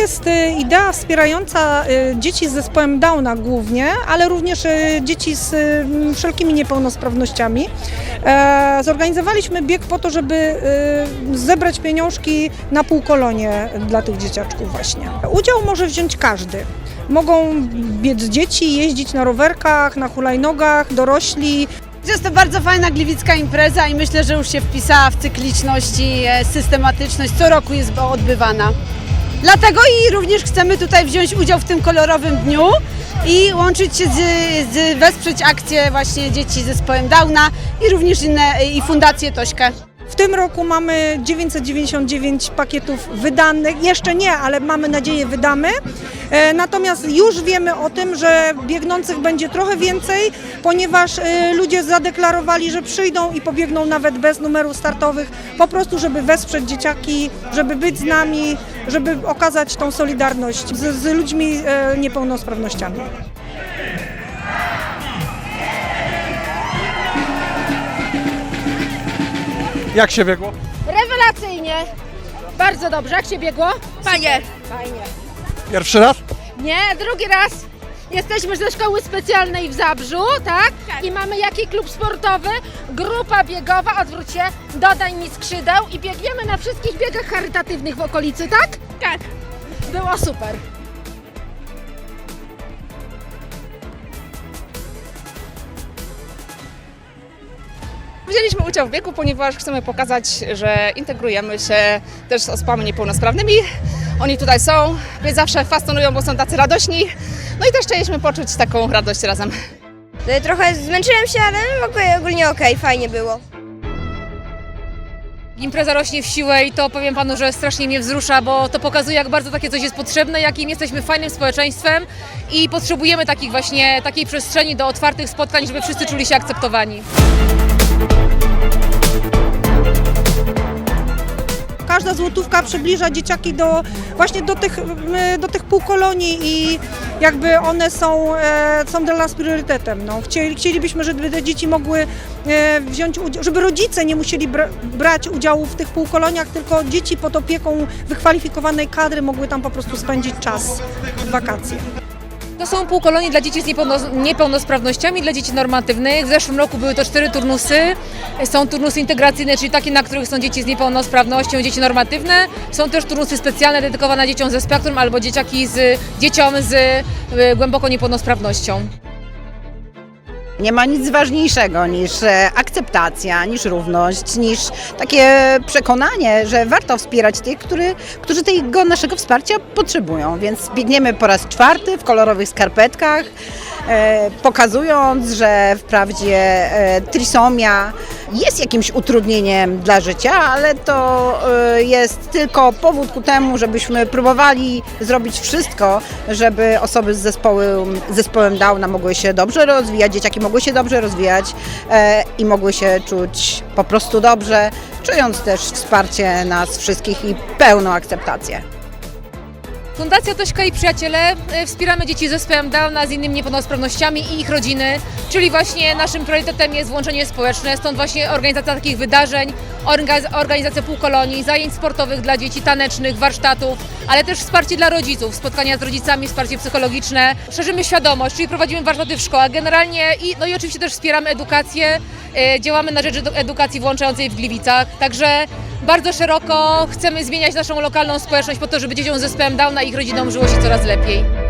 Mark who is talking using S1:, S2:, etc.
S1: jest y, idea wspierająca y, dzieci z zespołem Downa głównie, ale również y, dzieci z y, m, wszelkimi niepełnosprawnościami. E, Zorganizowaliśmy bieg po to, żeby zebrać pieniążki na półkolonie dla tych dzieciaczków właśnie. Udział może wziąć każdy. Mogą biec dzieci, jeździć na rowerkach, na hulajnogach, dorośli,
S2: Jest to bardzo fajna gliwicka impreza i myślę, że już się wpisała w cykliczność i e, systematyczność. Co roku jest odbywana. Dlatego i również chcemy tutaj wziąć udział w tym kolorowym dniu i łączyć się z, z wesprzeć akcję właśnie dzieci z zespołem Downa i również inne i Fundację Tośkę.
S1: W tym roku mamy 999 pakietów wydanych. Jeszcze nie, ale mamy nadzieję wydamy. E, Natomiast już wiemy o tym, że biegnących będzie trochę więcej, ponieważ e, ludzie zadeklarowali, że przyjdą i pobiegną nawet bez numerów startowych, po prostu żeby wesprzeć dzieciaki, żeby być z nami, żeby okazać tą solidarność z, z ludźmi e, niepełnosprawnościami.
S3: Jak się biegło?
S4: Rewelacyjnie. Bardzo dobrze. Jak się biegło? Fajnie.
S3: Pierwszy raz?
S4: Nie, drugi raz. Jesteśmy ze szkoły specjalnej w Zabrzu, tak? I mamy jaki klub sportowy? Grupa biegowa, odwróć się, dodaj mi skrzydeł i biegniemy na wszystkich biegach charytatywnych w okolicy, tak? Tak. Było super.
S5: Wzięliśmy udział w biegu, ponieważ chcemy pokazać, że integrujemy się też z osobami niepełnosprawnymi. Oni tutaj są, więc zawsze fascynują, bo są tacy radośni. No i też chcieliśmy poczuć taką radość razem.
S6: E, Trochę zmęczyłem się, ale ogólnie- okej, fajnie było.
S7: Impreza rośnie w siłę i to powiem panu, że strasznie mnie wzrusza, bo to pokazuje, jak bardzo takie coś jest potrzebne, jakim jesteśmy fajnym społeczeństwem i potrzebujemy takich właśnie, takiej przestrzeni do otwartych spotkań, żeby wszyscy czuli się akceptowani.
S1: Każda złotówka przybliża dzieciaki do właśnie do tych, do tych półkolonii i jakby one są, e, są dla nas priorytetem. No. Chcieli, chcielibyśmy, żeby te dzieci mogły e, wziąć udział, żeby rodzice nie musieli bra- brać udziału w tych półkoloniach, tylko dzieci pod opieką wykwalifikowanej kadry mogły tam po prostu spędzić czas w wakacje.
S7: To są półkolonie dla dzieci z niepełno, niepełnosprawnościami, dla dzieci normatywnych. W zeszłym roku były to cztery turnusy. Są turnusy integracyjne, czyli takie, na których są dzieci z niepełnosprawnością, dzieci normatywne. Są też turnusy specjalne dedykowane dzieciom ze spektrum albo dzieciaki z dzieciom z y, głęboko niepełnosprawnością.
S8: Nie ma nic ważniejszego niż e, akceptacja, niż równość, niż takie przekonanie, że warto wspierać tych, który, którzy tego naszego wsparcia potrzebują. Więc biegniemy po raz czwarty w kolorowych skarpetkach, pokazując, że wprawdzie e, trisomia jest jakimś utrudnieniem dla życia, ale to e, jest tylko powód ku temu, żebyśmy próbowali zrobić wszystko, żeby osoby z zespołem, zespołem Downa mogły się dobrze rozwijać, dzieciaki mogły się dobrze rozwijać e, i mogły się czuć po prostu dobrze, czując też wsparcie nas wszystkich i pełną akceptację.
S7: Fundacja Tośka i Przyjaciele e, wspieramy dzieci z zespołem Downa z innymi niepełnosprawnościami i ich rodziny, czyli właśnie naszym priorytetem jest włączenie społeczne, stąd właśnie organizacja takich wydarzeń, orga- organizacja półkolonii, zajęć sportowych dla dzieci, tanecznych, warsztatów, ale też wsparcie dla rodziców, spotkania z rodzicami, wsparcie psychologiczne. Szerzymy świadomość, czyli prowadzimy warsztaty w szkołach generalnie i, no i oczywiście też wspieramy edukację, e, działamy na rzecz edu- edukacji włączającej w Gliwicach, także bardzo szeroko chcemy zmieniać naszą lokalną społeczność po to, żeby dzieciom z zespołem Downa ich rodzinom żyło się coraz lepiej.